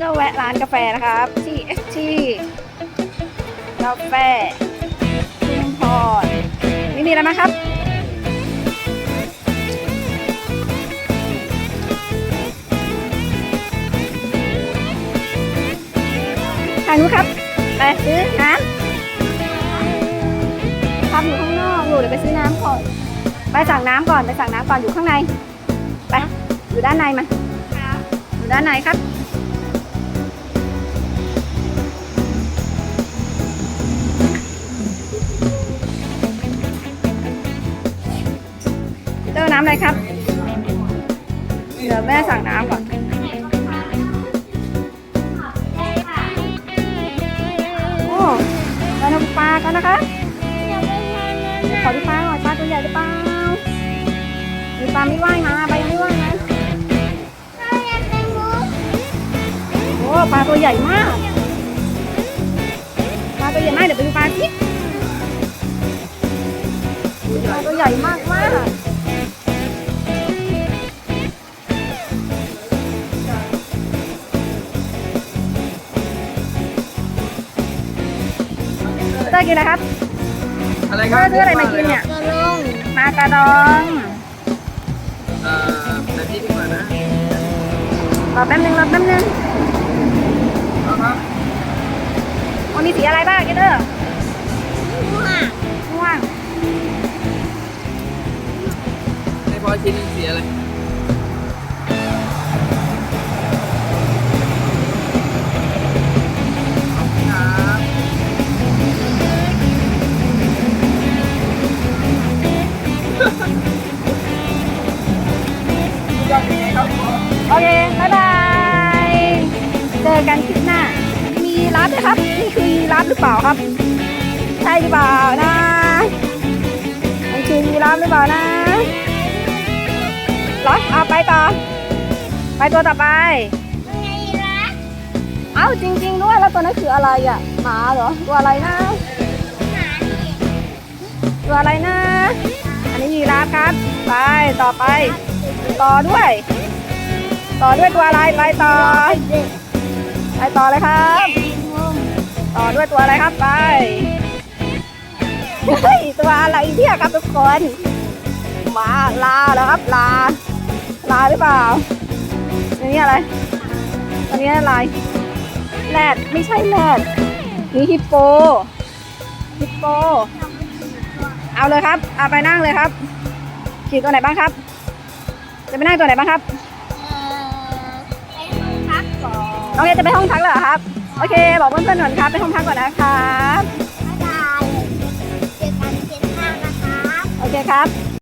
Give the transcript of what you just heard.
ก็แวะร้านกาแฟนะครับ ที่ ST กาแฟชุมพรนี่มีอะไรไหมครับ ทางนู้นครับ ไปซื้อน้ำครับอยู่ข้างนอกอยู่เดี๋ยวไปซื้อน้ำก่อน ไปสั่งน้ำก่อน ไปสั่งน้ำก่อนอยู่ข้างใน ไป อยู่ด้านในมาอยู่ด้านในครับำอะไรครับ เดี๋ยวแม่สั่งน้ำก่อนโอ้มาทำปลากันนะคะขอดูปลาหน่อยปลาตัวใหญ่หรือเปล่ามีปลาไม่ว่ายมาปลายังไม่ว่ายนะโอ้ปลาตัวใหญ่มาก ปลาตัวใหญ่มากเดี๋ยวไปดูปลาสิปลาตัวใหญ่มากมาก เต้ยกินอะไรครับอะไรคเต้รับยซื้ออะไรมากินเนี่ยกระลงมากระดองเอ่อแบบนี้ดีกว่านะรอแป๊บนึงรอแป๊บนึงเอาครับมันมีสีอะไรบ้างกินเตอร์ม่วงม่วงให้พอชิ้นหนึงสีอะไร โอเคบายบาย เจอกันคลิปหน้า มีรับไหมครับ นี่คือยีรับหรือเปล่าครับ ใช่หรือเปล่านะมันคือยีรับหรือเปล่านะเหรอเอาไปต่อ ไปตัวต่อไปไงล่ะเอ้าจริง ๆ ด้วย แล้วตัวนั้นคืออะไรอะ หมาเหรอ ตัวอะไรนะหมานี่ตัวอะไรนะ อันนี้ยีราฟครับ ไปต่อไป ต่อด้วย ต่อด้วยตัวอะไรไปต่อไปต่อเลยครับ ต่อด้วยตัวอะไรครับไปเฮ้ยตัวอะไรเนี่ยครับทุกคนมาลาแล้วครับลา ลาหรือเปล่าอันนี้อะไรอันนี้อะไรแรดไม่ใช่แรดนี่ฮิปโปฮิปโป เอาเลยครับ เอาไปนั่งเลยครับขี่ตัวไหนบ้างครับ จะไปนั่งตัวไหนบ้างครับเอ่อไปห้องพักก่อนน้องเอจะไปห้องพักเหรอครับ โอเค บอกเพื่อนๆก่อนครับ ไปห้องพักก่อนนะครับบ๊ายบายเจอกันเทปหน้านะครับโอเคครับ